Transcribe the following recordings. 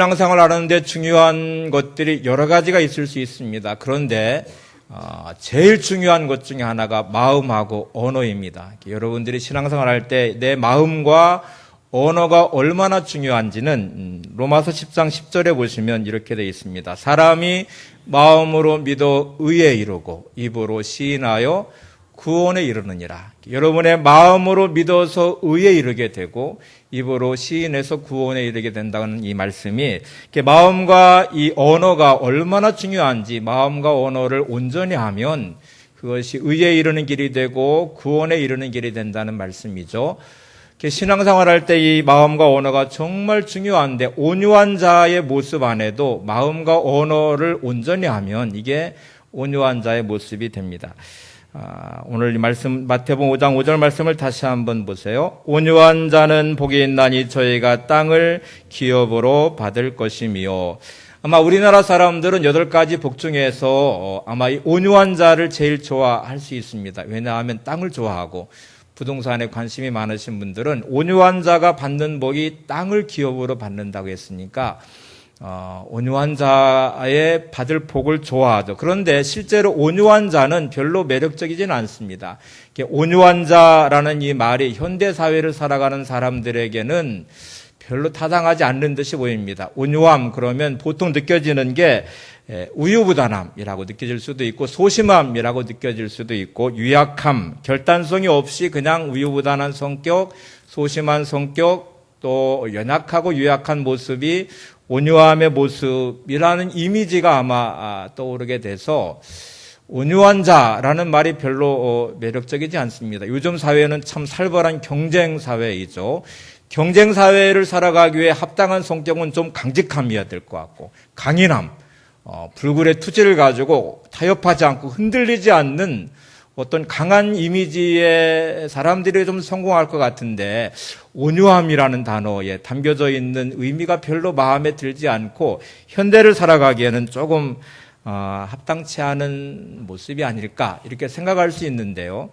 신앙생활 하는데 중요한 것들이 여러 가지가 있을 수 있습니다. 그런데 어, 제일 중요한 것 중에 하나가 마음하고 언어입니다. 여러분들이 신앙생활 할 때 내 마음과 언어가 얼마나 중요한지는 음, 로마서 10장 10절에 보시면 이렇게 되어 있습니다. 사람이 마음으로 믿어 의에 이르고 입으로 시인하여 구원에 이르느니라. 여러분의 마음으로 믿어서 의에 이르게 되고 입으로 시인해서 구원에 이르게 된다는 이 말씀이 마음과 이 언어가 얼마나 중요한지 마음과 언어를 온전히 하면 그것이 의에 이르는 길이 되고 구원에 이르는 길이 된다는 말씀이죠. 신앙생활 할때 이 마음과 언어가 정말 중요한데 온유한 자의 모습 안에도 마음과 언어를 온전히 하면 이게 온유한 자의 모습이 됩니다. 아, 오늘 이 말씀 마태복음 5장 5절 말씀을 다시 한번 보세요. 온유한 자는 복이 있나니 저희가 땅을 기업으로 받을 것이며 아마 우리나라 사람들은 여덟 가지 복 중에서 어, 아마 이 온유한 자를 제일 좋아할 수 있습니다. 왜냐하면 땅을 좋아하고 부동산에 관심이 많으신 분들은 온유한 자가 받는 복이 땅을 기업으로 받는다고 했으니까 어, 온유한 자의 받을 복을 좋아하죠. 그런데 실제로 온유한 자는 별로 매력적이지는 않습니다. 온유한 자라는 이 말이 현대 사회를 살아가는 사람들에게는 별로 타당하지 않는 듯이 보입니다. 온유함 그러면 보통 느껴지는 게 우유부단함이라고 느껴질 수도 있고 소심함이라고 느껴질 수도 있고 유약함, 결단성이 없이 그냥 우유부단한 성격, 소심한 성격, 또 연약하고 유약한 모습이 온유함의 모습이라는 이미지가 아마 아, 떠오르게 돼서 온유한 자라는 말이 별로 어, 매력적이지 않습니다. 요즘 사회는 참 살벌한 경쟁 사회이죠. 경쟁 사회를 살아가기 위해 합당한 성격은 좀 강직함이어야 될 것 같고 강인함, 어, 불굴의 투지를 가지고 타협하지 않고 흔들리지 않는 어떤 강한 이미지의 사람들이 좀 성공할 것 같은데 온유함이라는 단어에 담겨져 있는 의미가 별로 마음에 들지 않고 현대를 살아가기에는 조금 어, 합당치 않은 모습이 아닐까 이렇게 생각할 수 있는데요.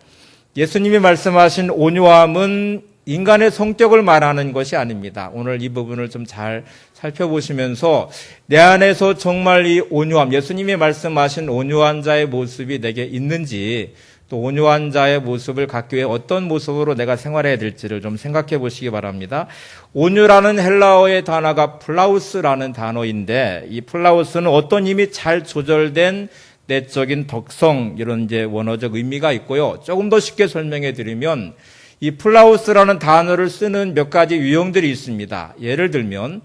예수님이 말씀하신 온유함은 인간의 성격을 말하는 것이 아닙니다. 오늘 이 부분을 좀 잘 살펴보시면서 내 안에서 정말 이 온유함, 예수님이 말씀하신 온유한 자의 모습이 내게 있는지 또 온유한 자의 모습을 갖기 위해 어떤 모습으로 내가 생활해야 될지를 좀 생각해 보시기 바랍니다. 온유라는 헬라어의 단어가 플라우스라는 단어인데 이 플라우스는 어떤 힘이 잘 조절된 내적인 덕성 이런 이제 원어적 의미가 있고요. 조금 더 쉽게 설명해 드리면 이 플라우스라는 단어를 쓰는 몇 가지 유형들이 있습니다. 예를 들면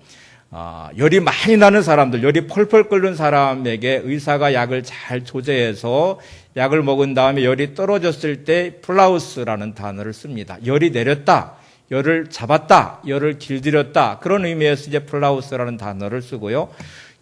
어, 열이 많이 나는 사람들, 열이 펄펄 끓는 사람에게 의사가 약을 잘 조제해서 약을 먹은 다음에 열이 떨어졌을 때 플라우스라는 단어를 씁니다. 열이 내렸다. 열을 잡았다. 열을 길들였다. 그런 의미에서 이제 플라우스라는 단어를 쓰고요.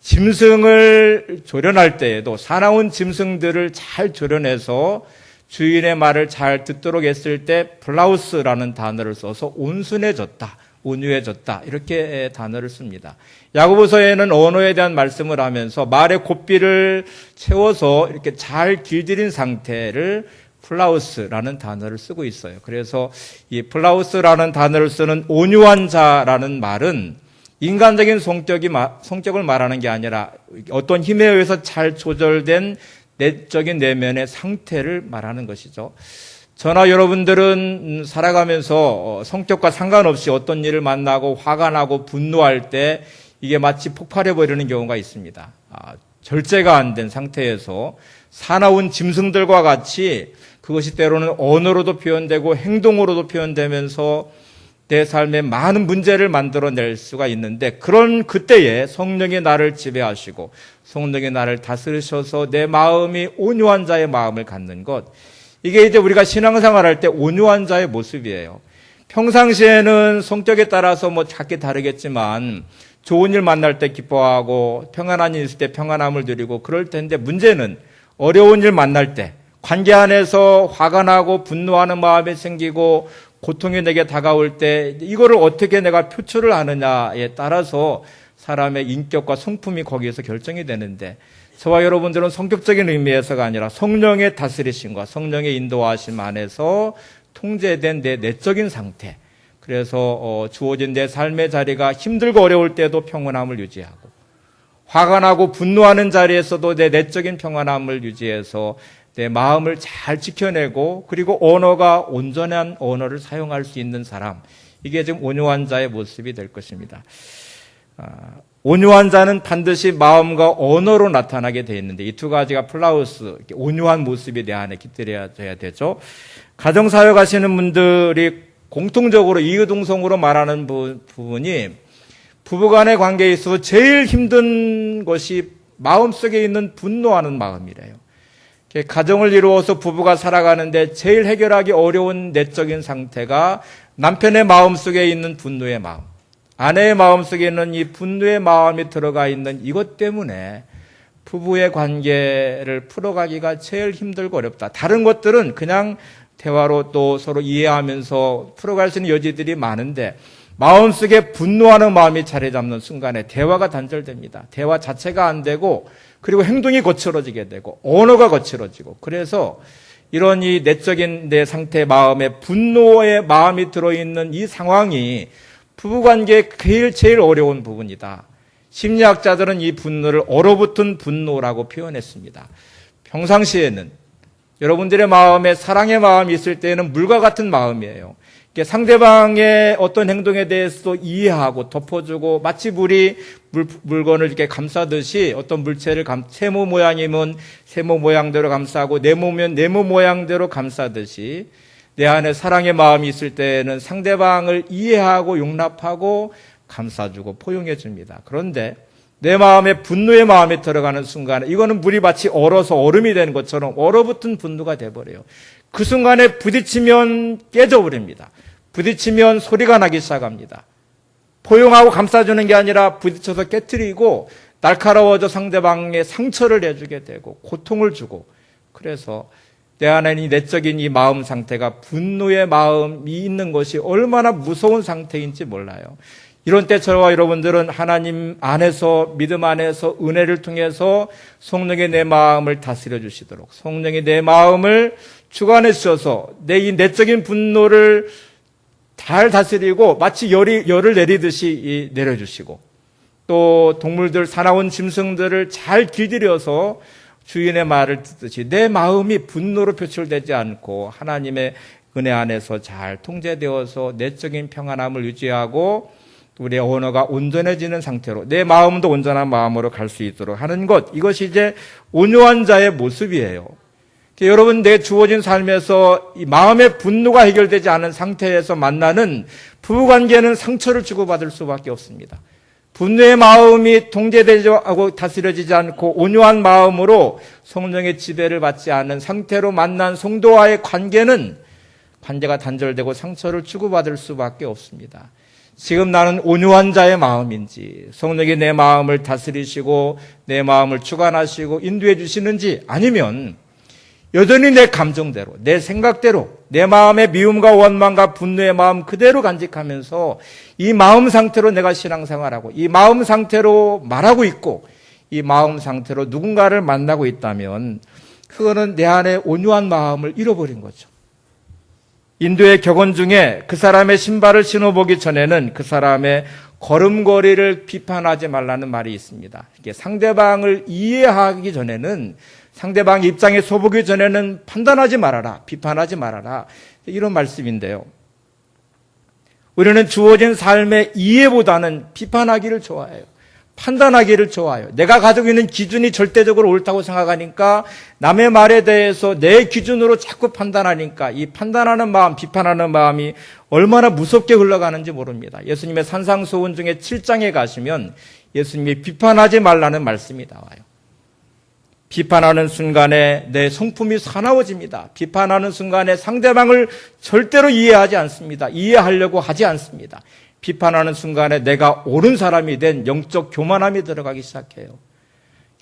짐승을 조련할 때에도 사나운 짐승들을 잘 조련해서 주인의 말을 잘 듣도록 했을 때 플라우스라는 단어를 써서 온순해졌다. 온유해졌다. 이렇게 단어를 씁니다. 야고보서에는 언어에 대한 말씀을 하면서 말의 고삐를 채워서 이렇게 잘 길들인 상태를 플라우스라는 단어를 쓰고 있어요. 그래서 이 플라우스라는 단어를 쓰는 온유한 자라는 말은 인간적인 성격이 성격을 말하는 게 아니라 어떤 힘에 의해서 잘 조절된 내적인 내면의 상태를 말하는 것이죠. 저나 여러분들은 살아가면서 성격과 상관없이 어떤 일을 만나고 화가 나고 분노할 때 이게 마치 폭발해 버리는 경우가 있습니다. 아, 절제가 안 된 상태에서 사나운 짐승들과 같이 그것이 때로는 언어로도 표현되고 행동으로도 표현되면서 내 삶에 많은 문제를 만들어낼 수가 있는데 그런 그때에 성령이 나를 지배하시고 성령이 나를 다스리셔서 내 마음이 온유한 자의 마음을 갖는 것 이게 이제 우리가 신앙생활 할때 온유한 자의 모습이에요. 평상시에는 성격에 따라서 뭐 작게 다르겠지만 좋은 일 만날 때 기뻐하고 평안한 일 있을 때 평안함을 누리고 그럴 텐데 문제는 어려운 일 만날 때 관계 안에서 화가 나고 분노하는 마음이 생기고 고통이 내게 다가올 때 이거를 어떻게 내가 표출을 하느냐에 따라서 사람의 인격과 성품이 거기에서 결정이 되는데 저와 여러분들은 성격적인 의미에서가 아니라 성령의 다스리심과 성령의 인도하심 안에서 통제된 내 내적인 상태, 그래서 어, 주어진 내 삶의 자리가 힘들고 어려울 때도 평온함을 유지하고 화가 나고 분노하는 자리에서도 내 내적인 평안함을 유지해서 내 마음을 잘 지켜내고 그리고 언어가 온전한 언어를 사용할 수 있는 사람 이게 지금 온유한 자의 모습이 될 것입니다. 아, 온유한 자는 반드시 마음과 언어로 나타나게 되어 있는데 이 두 가지가 플라우스 온유한 모습이 내 안에 깃들여야 되죠. 가정 사역 하시는 분들이 공통적으로 이의동성으로 말하는 부, 부분이 부부간의 관계에 있어서 제일 힘든 것이 마음속에 있는 분노하는 마음이래요. 가정을 이루어서 부부가 살아가는데 제일 해결하기 어려운 내적인 상태가 남편의 마음속에 있는 분노의 마음. 아내의 마음속에 있는 이 분노의 마음이 들어가 있는 이것 때문에 부부의 관계를 풀어가기가 제일 힘들고 어렵다. 다른 것들은 그냥 대화로 또 서로 이해하면서 풀어갈 수 있는 여지들이 많은데 마음속에 분노하는 마음이 자리 잡는 순간에 대화가 단절됩니다. 대화 자체가 안 되고 그리고 행동이 거칠어지게 되고 언어가 거칠어지고 그래서 이런 이 내적인 내 상태 마음에 분노의 마음이 들어있는 이 상황이 부부관계의 제일 제일 어려운 부분이다. 심리학자들은 이 분노를 얼어붙은 분노라고 표현했습니다. 평상시에는 여러분들의 마음에 사랑의 마음이 있을 때에는 물과 같은 마음이에요. 상대방의 어떤 행동에 대해서 이해하고 덮어주고 마치 물이 물, 물건을 이렇게 감싸듯이 어떤 물체를 감, 세모 모양이면 세모 모양대로 감싸고 네모면 네모 모양대로 감싸듯이 내 안에 사랑의 마음이 있을 때에는 상대방을 이해하고 용납하고 감싸주고 포용해 줍니다. 그런데 내 마음에 분노의 마음에 들어가는 순간에 이거는 물이 마치 얼어서 얼음이 되는 것처럼 얼어붙은 분노가 돼버려요. 그 순간에 부딪히면 깨져버립니다. 부딪히면 소리가 나기 시작합니다. 포용하고 감싸주는 게 아니라 부딪혀서 깨뜨리고 날카로워져 상대방의 상처를 내주게 되고 고통을 주고 그래서 내 안에 이 내적인 이 마음 상태가 분노의 마음이 있는 것이 얼마나 무서운 상태인지 몰라요. 이런 때 저와 여러분들은 하나님 안에서 믿음 안에서 은혜를 통해서 성령의 내 마음을 다스려 주시도록 성령이 내 마음을 주관해 주셔서 내 이 내적인 분노를 잘 다스리고 마치 열이, 열을 내리듯이 내려 주시고 또 동물들 사나운 짐승들을 잘 길들여서 주인의 말을 듣듯이 내 마음이 분노로 표출되지 않고 하나님의 은혜 안에서 잘 통제되어서 내적인 평안함을 유지하고 우리의 언어가 온전해지는 상태로 내 마음도 온전한 마음으로 갈 수 있도록 하는 것 이것이 이제 온유한 자의 모습이에요. 여러분 내 주어진 삶에서 마음의 분노가 해결되지 않은 상태에서 만나는 부부관계는 상처를 주고받을 수밖에 없습니다. 분노의 마음이 통제되지 하고 다스려지지 않고 온유한 마음으로 성령의 지배를 받지 않은 상태로 만난 성도와의 관계는 관계가 단절되고 상처를 주고받을 수밖에 없습니다. 지금 나는 온유한 자의 마음인지 성령이 내 마음을 다스리시고 내 마음을 주관하시고 인도해 주시는지 아니면 여전히 내 감정대로, 내 생각대로, 내 마음의 미움과 원망과 분노의 마음 그대로 간직하면서 이 마음 상태로 내가 신앙생활하고 이 마음 상태로 말하고 있고 이 마음 상태로 누군가를 만나고 있다면 그거는 내 안에 온유한 마음을 잃어버린 거죠. 인도의 격언 중에 그 사람의 신발을 신어보기 전에는 그 사람의 걸음걸이를 비판하지 말라는 말이 있습니다. 상대방을 이해하기 전에는 상대방 입장에 서보기 전에는 판단하지 말아라. 비판하지 말아라. 이런 말씀인데요. 우리는 주어진 삶의 이해보다는 비판하기를 좋아해요. 판단하기를 좋아해요. 내가 가지고 있는 기준이 절대적으로 옳다고 생각하니까 남의 말에 대해서 내 기준으로 자꾸 판단하니까 이 판단하는 마음, 비판하는 마음이 얼마나 무섭게 흘러가는지 모릅니다. 예수님의 산상소원 중에 7장에 가시면 예수님이 비판하지 말라는 말씀이 나와요. 비판하는 순간에 내 성품이 사나워집니다. 비판하는 순간에 상대방을 절대로 이해하지 않습니다. 이해하려고 하지 않습니다. 비판하는 순간에 내가 옳은 사람이 된 영적 교만함이 들어가기 시작해요.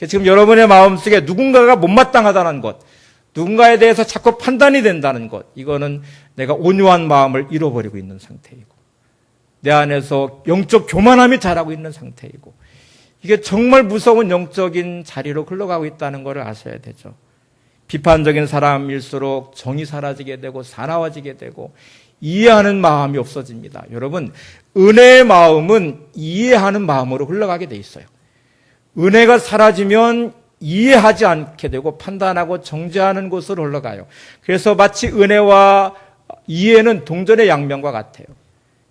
지금 여러분의 마음속에 누군가가 못마땅하다는 것, 누군가에 대해서 자꾸 판단이 된다는 것, 이거는 내가 온유한 마음을 잃어버리고 있는 상태이고, 내 안에서 영적 교만함이 자라고 있는 상태이고, 이게 정말 무서운 영적인 자리로 흘러가고 있다는 것을 아셔야 되죠. 비판적인 사람일수록 정이 사라지게 되고 사나워지게 되고 이해하는 마음이 없어집니다. 여러분, 은혜의 마음은 이해하는 마음으로 흘러가게 돼 있어요. 은혜가 사라지면 이해하지 않게 되고 판단하고 정죄하는 곳으로 흘러가요. 그래서 마치 은혜와 이해는 동전의 양면과 같아요.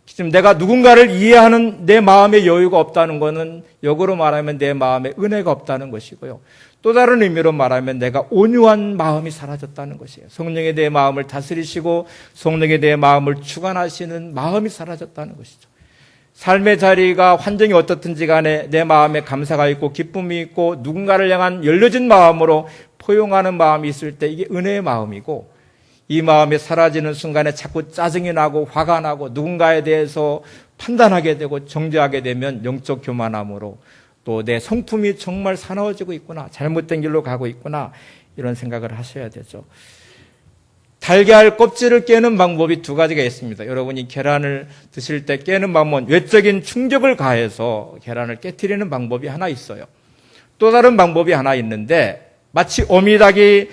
지금 내가 누군가를 이해하는 내 마음의 여유가 없다는 것은 역으로 말하면 내 마음에 은혜가 없다는 것이고요. 또 다른 의미로 말하면 내가 온유한 마음이 사라졌다는 것이에요. 성령의 내 마음을 다스리시고 성령의 내 마음을 주관하시는 마음이 사라졌다는 것이죠. 삶의 자리가 환경이 어떻든지 간에 내 마음에 감사가 있고 기쁨이 있고 누군가를 향한 열려진 마음으로 포용하는 마음이 있을 때 이게 은혜의 마음이고 이 마음이 사라지는 순간에 자꾸 짜증이 나고 화가 나고 누군가에 대해서 판단하게 되고 정죄하게 되면 영적 교만함으로 또 내 성품이 정말 사나워지고 있구나. 잘못된 길로 가고 있구나. 이런 생각을 하셔야 되죠. 달걀 껍질을 깨는 방법이 두 가지가 있습니다. 여러분이 계란을 드실 때 깨는 방법은 외적인 충격을 가해서 계란을 깨뜨리는 방법이 하나 있어요. 또 다른 방법이 하나 있는데 마치 어미닭이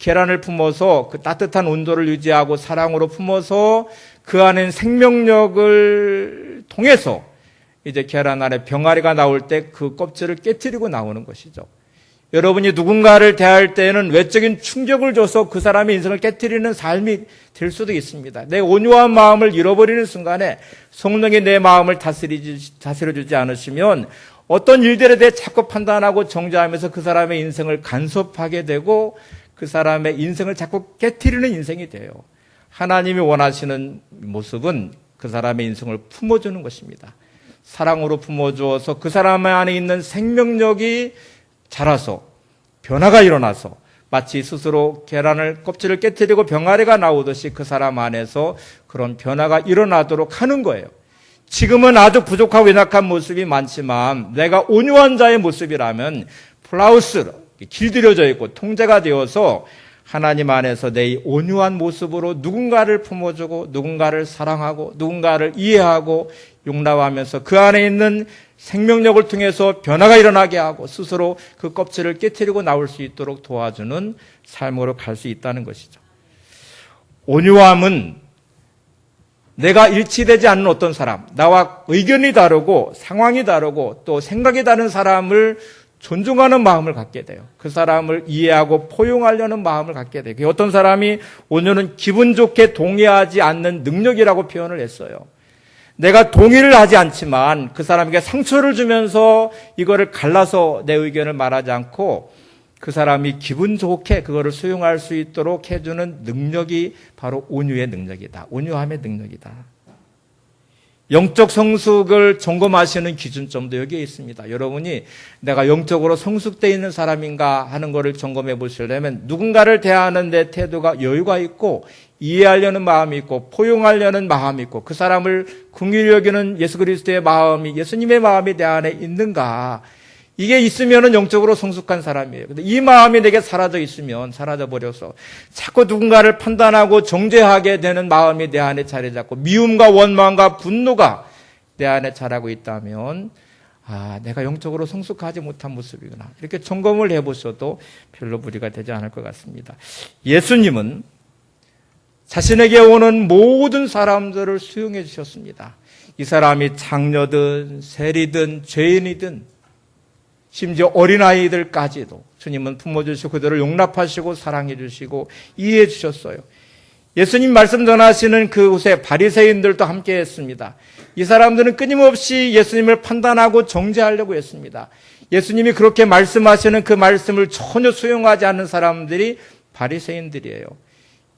계란을 품어서 그 따뜻한 온도를 유지하고 사랑으로 품어서 그 안에 생명력을 통해서 이제 계란 안에 병아리가 나올 때 그 껍질을 깨뜨리고 나오는 것이죠. 여러분이 누군가를 대할 때에는 외적인 충격을 줘서 그 사람의 인생을 깨뜨리는 삶이 될 수도 있습니다. 내 온유한 마음을 잃어버리는 순간에 성령이 내 마음을 다스리지, 다스려주지 않으시면 어떤 일들에 대해 자꾸 판단하고 정죄하면서 그 사람의 인생을 간섭하게 되고 그 사람의 인생을 자꾸 깨뜨리는 인생이 돼요. 하나님이 원하시는 모습은 그 사람의 인생을 품어주는 것입니다. 사랑으로 품어주어서 그 사람 안에 있는 생명력이 자라서 변화가 일어나서 마치 스스로 계란을 껍질을 깨뜨리고 병아리가 나오듯이 그 사람 안에서 그런 변화가 일어나도록 하는 거예요. 지금은 아주 부족하고 연약한 모습이 많지만 내가 온유한 자의 모습이라면 플라우스 길들여져 있고 통제가 되어서 하나님 안에서 내 온유한 모습으로 누군가를 품어주고 누군가를 사랑하고 누군가를 이해하고 용납하면서 그 안에 있는 생명력을 통해서 변화가 일어나게 하고 스스로 그 껍질을 깨뜨리고 나올 수 있도록 도와주는 삶으로 갈 수 있다는 것이죠. 온유함은 내가 일치되지 않는 어떤 사람, 나와 의견이 다르고 상황이 다르고 또 생각이 다른 사람을 존중하는 마음을 갖게 돼요. 그 사람을 이해하고 포용하려는 마음을 갖게 돼요. 어떤 사람이 오늘은 기분 좋게 동의하지 않는 능력이라고 표현을 했어요. 내가 동의를 하지 않지만 그 사람에게 상처를 주면서 이거를 갈라서 내 의견을 말하지 않고 그 사람이 기분 좋게 그거를 수용할 수 있도록 해주는 능력이 바로 온유의 능력이다. 온유함의 능력이다. 영적 성숙을 점검하시는 기준점도 여기에 있습니다. 여러분이 내가 영적으로 성숙되어 있는 사람인가 하는 것을 점검해 보시려면 누군가를 대하는 데 태도가 여유가 있고 이해하려는 마음이 있고 포용하려는 마음이 있고 그 사람을 궁휼히 여기는 예수 그리스도의 마음이 예수님의 마음이 내 안에 있는가 이게 있으면은 영적으로 성숙한 사람이에요. 근데 이 마음이 내게 사라져 있으면 사라져 버려서 자꾸 누군가를 판단하고 정죄하게 되는 마음이 내 안에 자리 잡고 미움과 원망과 분노가 내 안에 자라고 있다면 아, 내가 영적으로 성숙하지 못한 모습이구나. 이렇게 점검을 해 보셔도 별로 무리가 되지 않을 것 같습니다. 예수님은 자신에게 오는 모든 사람들을 수용해 주셨습니다. 이 사람이 장녀든 세리든 죄인이든 심지어 어린아이들까지도 주님은 품어주시고 그들을 용납하시고 사랑해주시고 이해해 주셨어요. 예수님 말씀 전하시는 그곳에 바리새인들도 함께 했습니다. 이 사람들은 끊임없이 예수님을 판단하고 정죄하려고 했습니다. 예수님이 그렇게 말씀하시는 그 말씀을 전혀 수용하지 않는 사람들이 바리새인들이에요.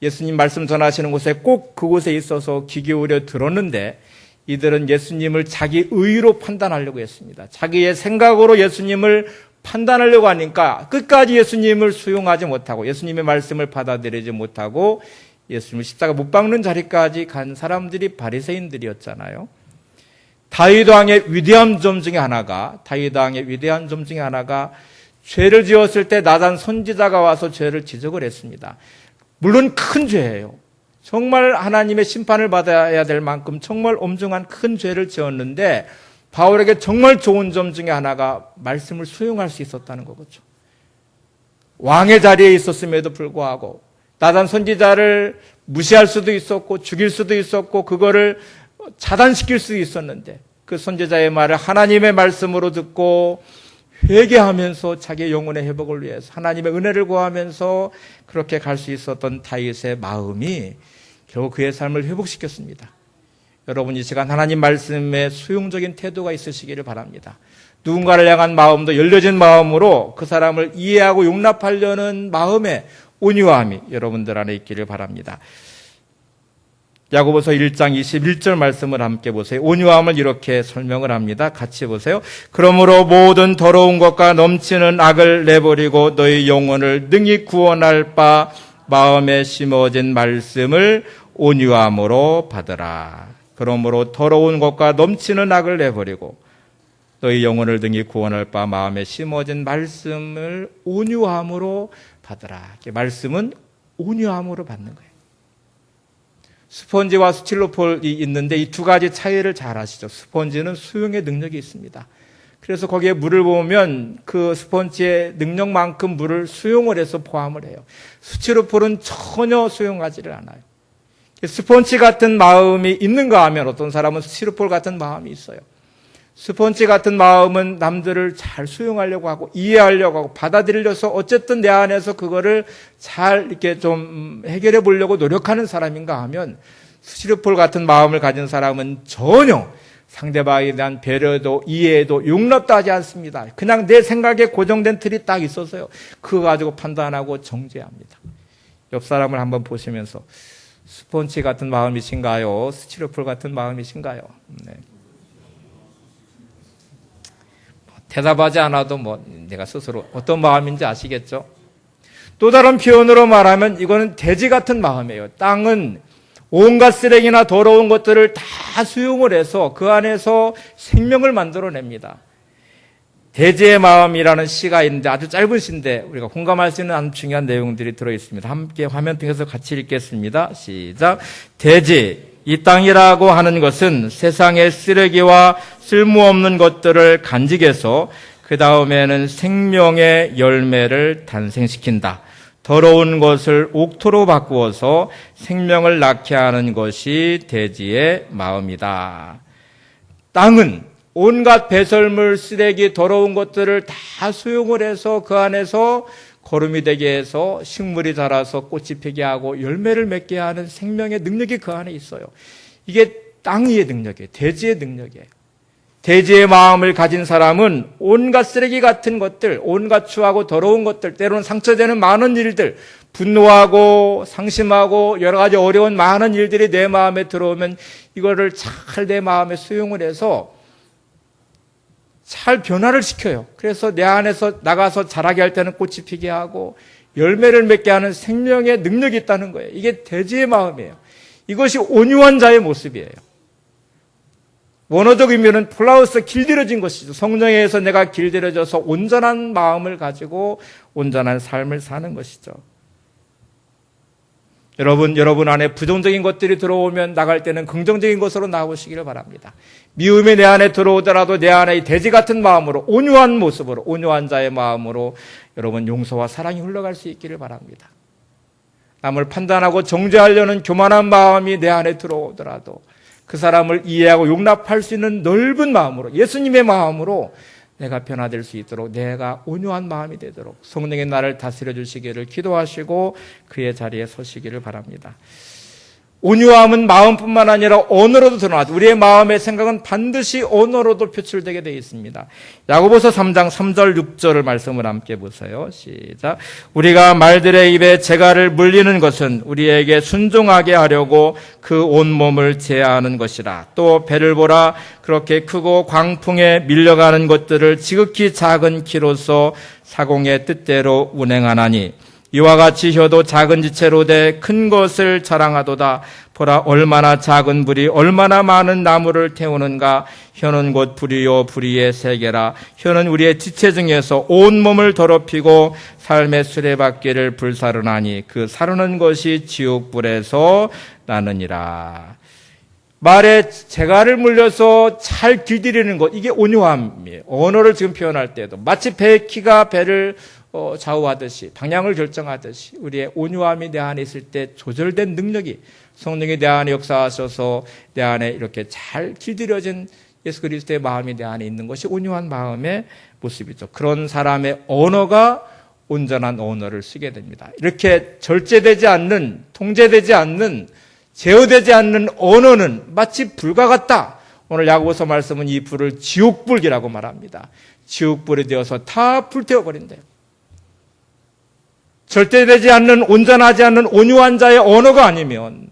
예수님 말씀 전하시는 곳에 꼭 그곳에 있어서 귀 기울여 들었는데 이들은 예수님을 자기 의로 판단하려고 했습니다. 자기의 생각으로 예수님을 판단하려고 하니까 끝까지 예수님을 수용하지 못하고 예수님의 말씀을 받아들이지 못하고 예수님을 십자가 못 박는 자리까지 간 사람들이 바리새인들이었잖아요. 다윗 왕의 위대한 점 중에 하나가 다윗 왕의 위대한 점 중에 하나가 죄를 지었을 때 나단 선지자가 와서 죄를 지적을 했습니다. 물론 큰 죄예요. 정말 하나님의 심판을 받아야 될 만큼 정말 엄중한 큰 죄를 지었는데 바울에게 정말 좋은 점 중에 하나가 말씀을 수용할 수 있었다는 거죠. 왕의 자리에 있었음에도 불구하고 나단 선지자를 무시할 수도 있었고 죽일 수도 있었고 그거를 차단시킬 수도 있었는데 그 선제자의 말을 하나님의 말씀으로 듣고 회개하면서 자기의 영혼의 회복을 위해서 하나님의 은혜를 구하면서 그렇게 갈 수 있었던 다윗의 마음이 결국 그의 삶을 회복시켰습니다. 여러분 이 시간 하나님 말씀에 수용적인 태도가 있으시기를 바랍니다. 누군가를 향한 마음도 열려진 마음으로 그 사람을 이해하고 용납하려는 마음의 온유함이 여러분들 안에 있기를 바랍니다. 야고보서 1장 21절 말씀을 함께 보세요. 온유함을 이렇게 설명을 합니다. 같이 보세요. 그러므로 모든 더러운 것과 넘치는 악을 내버리고 너희 영혼을 능히 구원할 바 마음에 심어진 말씀을 온유함으로 받으라. 그러므로 더러운 것과 넘치는 악을 내버리고 너희 영혼을 등이 구원할 바 마음에 심어진 말씀을 온유함으로 받으라. 말씀은 온유함으로 받는 거예요. 스펀지와 스틸로폴이 있는데 이 두 가지 차이를 잘 아시죠? 스펀지는 수용의 능력이 있습니다. 그래서 거기에 물을 보면 그 스펀지의 능력만큼 물을 수용을 해서 포함을 해요. 스티로폴은 전혀 수용하지를 않아요. 스펀지 같은 마음이 있는가 하면 어떤 사람은 스티로폴 같은 마음이 있어요. 스펀지 같은 마음은 남들을 잘 수용하려고 하고 이해하려고 하고 받아들여서 어쨌든 내 안에서 그거를 잘 이렇게 좀 해결해 보려고 노력하는 사람인가 하면 스티로폴 같은 마음을 가진 사람은 전혀 상대방에 대한 배려도 이해도 용납도 하지 않습니다. 그냥 내 생각에 고정된 틀이 딱 있어서요. 그거 가지고 판단하고 정죄합니다. 옆 사람을 한번 보시면서 스펀지 같은 마음이신가요? 스티로폴 같은 마음이신가요? 네. 대답하지 않아도 뭐 내가 스스로 어떤 마음인지 아시겠죠? 또 다른 표현으로 말하면 이거는 돼지 같은 마음이에요. 땅은 온갖 쓰레기나 더러운 것들을 다 수용을 해서 그 안에서 생명을 만들어냅니다. 대지의 마음이라는 시가 있는데 아주 짧은 시인데 우리가 공감할 수 있는 아주 중요한 내용들이 들어 있습니다. 함께 화면 통해서 같이 읽겠습니다. 시작. 대지 이 땅이라고 하는 것은 세상의 쓰레기와 쓸모없는 것들을 간직해서 그 다음에는 생명의 열매를 탄생시킨다. 더러운 것을 옥토로 바꾸어서 생명을 낳게 하는 것이 대지의 마음이다. 땅은 온갖 배설물, 쓰레기, 더러운 것들을 다 수용을 해서 그 안에서 거름이 되게 해서 식물이 자라서 꽃이 피게 하고 열매를 맺게 하는 생명의 능력이 그 안에 있어요. 이게 땅의 능력이에요. 대지의 능력이에요. 대지의 마음을 가진 사람은 온갖 쓰레기 같은 것들, 온갖 추하고 더러운 것들, 때로는 상처되는 많은 일들, 분노하고 상심하고 여러 가지 어려운 많은 일들이 내 마음에 들어오면 이거를 잘 내 마음에 수용을 해서 잘 변화를 시켜요. 그래서 내 안에서 나가서 자라게 할 때는 꽃이 피게 하고 열매를 맺게 하는 생명의 능력이 있다는 거예요. 이게 대지의 마음이에요. 이것이 온유한 자의 모습이에요. 원어적 의미는 플라우스 길들여진 것이죠. 성령에서 내가 길들여져서 온전한 마음을 가지고 온전한 삶을 사는 것이죠. 여러분, 여러분 안에 부정적인 것들이 들어오면 나갈 때는 긍정적인 것으로 나오시기를 바랍니다. 미움이 내 안에 들어오더라도 내 안에 돼지 같은 마음으로, 온유한 모습으로, 온유한 자의 마음으로 여러분 용서와 사랑이 흘러갈 수 있기를 바랍니다. 남을 판단하고 정죄하려는 교만한 마음이 내 안에 들어오더라도 그 사람을 이해하고 용납할 수 있는 넓은 마음으로, 예수님의 마음으로 내가 변화될 수 있도록 내가 온유한 마음이 되도록 성령의 나를 다스려 주시기를 기도하시고 그의 자리에 서시기를 바랍니다. 온유함은 마음뿐만 아니라 언어로도 드러나죠. 우리의 마음의 생각은 반드시 언어로도 표출되게 되어 있습니다. 야고보서 3장 3절 6절을 말씀을 함께 보세요. 시작. 우리가 말들의 입에 재갈을 물리는 것은 우리에게 순종하게 하려고 그 온 몸을 제하는 것이라. 또 배를 보라 그렇게 크고 광풍에 밀려가는 것들을 지극히 작은 키로서 사공의 뜻대로 운행하나니 이와 같이 혀도 작은 지체로 돼 큰 것을 자랑하도다. 보라 얼마나 작은 불이 얼마나 많은 나무를 태우는가. 혀는 곧 불이요 불이의 세계라. 혀는 우리의 지체 중에서 온 몸을 더럽히고 삶의 수레바퀴를 불사르나니 그 사르는 것이 지옥 불에서 나느니라. 말에 재갈을 물려서 잘 길들이는 것 이게 온유함이에요. 언어를 지금 표현할 때도 마치 배 키가 배를 어, 좌우하듯이 방향을 결정하듯이 우리의 온유함이 내 안에 있을 때 조절된 능력이 성령이 내 안에 역사하셔서 내 안에 이렇게 잘 길들여진 예수 그리스도의 마음이 내 안에 있는 것이 온유한 마음의 모습이죠. 그런 사람의 언어가 온전한 언어를 쓰게 됩니다. 이렇게 절제되지 않는, 통제되지 않는, 제어되지 않는 언어는 마치 불과 같다. 오늘 야고보서 말씀은 이 불을 지옥불이라고 말합니다. 지옥불이 되어서 다 불태워버린대요. 절대되지 않는, 온전하지 않는 온유한 자의 언어가 아니면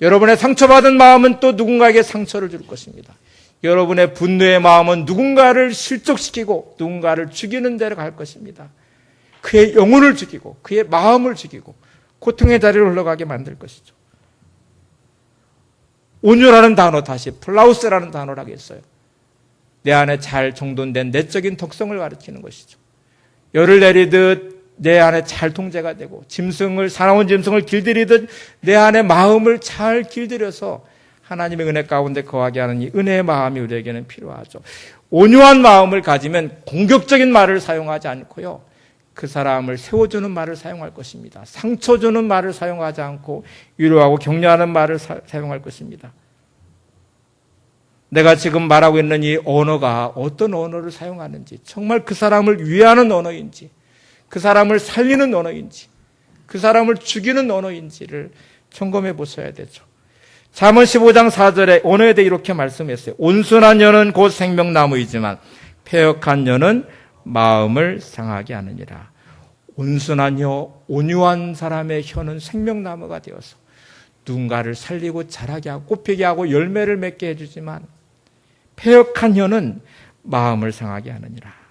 여러분의 상처받은 마음은 또 누군가에게 상처를 줄 것입니다. 여러분의 분노의 마음은 누군가를 실족시키고 누군가를 죽이는 데로 갈 것입니다. 그의 영혼을 죽이고 그의 마음을 죽이고 고통의 자리로 흘러가게 만들 것이죠. 온유라는 단어 다시 플라우스라는 단어를 하겠어요. 내 안에 잘 정돈된 내적인 독성을 가르치는 것이죠. 열을 내리듯 내 안에 잘 통제가 되고 짐승을 사나운 짐승을 길들이듯 내 안에 마음을 잘 길들여서 하나님의 은혜 가운데 거하게 하는 이 은혜의 마음이 우리에게는 필요하죠. 온유한 마음을 가지면 공격적인 말을 사용하지 않고요. 그 사람을 세워주는 말을 사용할 것입니다. 상처 주는 말을 사용하지 않고 위로하고 격려하는 말을 사, 용할 것입니다. 내가 지금 말하고 있는 이 언어가 어떤 언어를 사용하는지, 정말 그 사람을 위하는 언어인지, 그 사람을 살리는 언어인지, 그 사람을 죽이는 언어인지를 점검해 보셔야 되죠. 잠언 15장 4절에 언어에 대해 이렇게 말씀했어요. 온순한 여는 곧 생명나무이지만 폐역한 여는 마음을 상하게 하느니라. 온순한 혀, 온유한 사람의 혀는 생명나무가 되어서 누군가를 살리고 자라게 하고 꽃피게 하고 열매를 맺게 해주지만 폐역한 혀는 마음을 상하게 하느니라.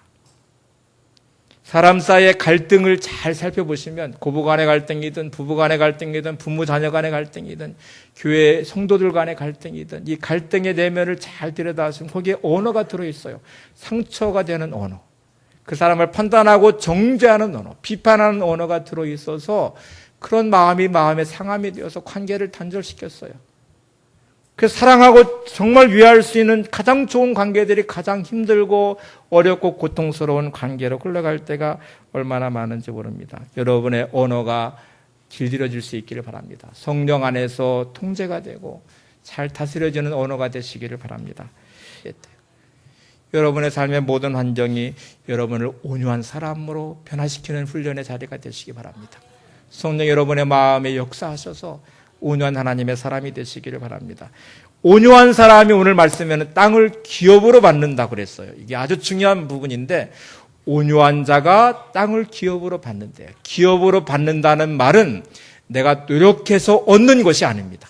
사람 사이의 갈등을 잘 살펴보시면 고부 간의 갈등이든 부부 간의 갈등이든 부모 자녀 간의 갈등이든 교회 성도들 간의 갈등이든 이 갈등의 내면을 잘 들여다보시면 거기에 언어가 들어있어요. 상처가 되는 언어. 그 사람을 판단하고 정죄하는 언어, 비판하는 언어가 들어있어서 그런 마음이 마음의 상함이 되어서 관계를 단절시켰어요. 그 사랑하고 정말 위할 수 있는 가장 좋은 관계들이 가장 힘들고 어렵고 고통스러운 관계로 흘러갈 때가 얼마나 많은지 모릅니다. 여러분의 언어가 길들여질 수 있기를 바랍니다. 성령 안에서 통제가 되고 잘 다스려지는 언어가 되시기를 바랍니다. 여러분의 삶의 모든 환경이 여러분을 온유한 사람으로 변화시키는 훈련의 자리가 되시기 바랍니다. 성령 여러분의 마음에 역사하셔서 온유한 하나님의 사람이 되시기를 바랍니다. 온유한 사람이 오늘 말씀에는 땅을 기업으로 받는다 그랬어요. 이게 아주 중요한 부분인데 온유한 자가 땅을 기업으로 받는데요. 기업으로 받는다는 말은 내가 노력해서 얻는 것이 아닙니다.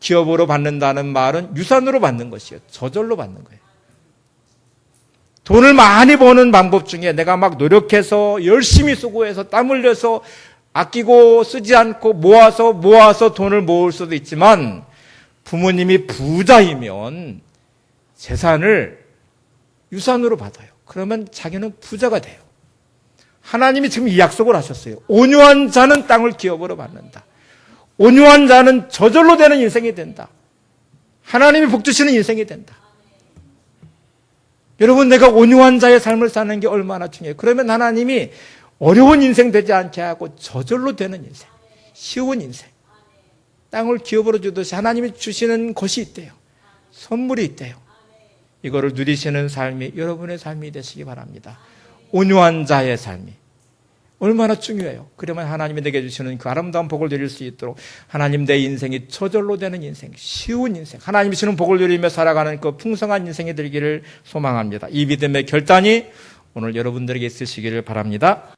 기업으로 받는다는 말은 유산으로 받는 것이에요. 저절로 받는 거예요. 돈을 많이 버는 방법 중에 내가 막 노력해서 열심히 수고해서 땀 흘려서 아끼고 쓰지 않고 모아서 모아서 돈을 모을 수도 있지만 부모님이 부자이면 재산을 유산으로 받아요. 그러면 자기는 부자가 돼요. 하나님이 지금 이 약속을 하셨어요. 온유한 자는 땅을 기업으로 받는다. 온유한 자는 저절로 되는 인생이 된다. 하나님이 복 주시는 인생이 된다. 여러분, 내가 온유한 자의 삶을 사는 게 얼마나 중요해요. 그러면 하나님이 어려운 인생 되지 않게 하고 저절로 되는 인생, 쉬운 인생, 땅을 기업으로 주듯이 하나님이 주시는 것이 있대요. 선물이 있대요. 이거를 누리시는 삶이 여러분의 삶이 되시기 바랍니다. 온유한 자의 삶이. 얼마나 중요해요. 그러면 하나님이 내게 주시는 그 아름다운 복을 누릴 수 있도록 하나님 내 인생이 저절로 되는 인생, 쉬운 인생, 하나님이 주는 복을 누리며 살아가는 그 풍성한 인생이 되기를 소망합니다. 이 믿음의 결단이 오늘 여러분들에게 있으시기를 바랍니다.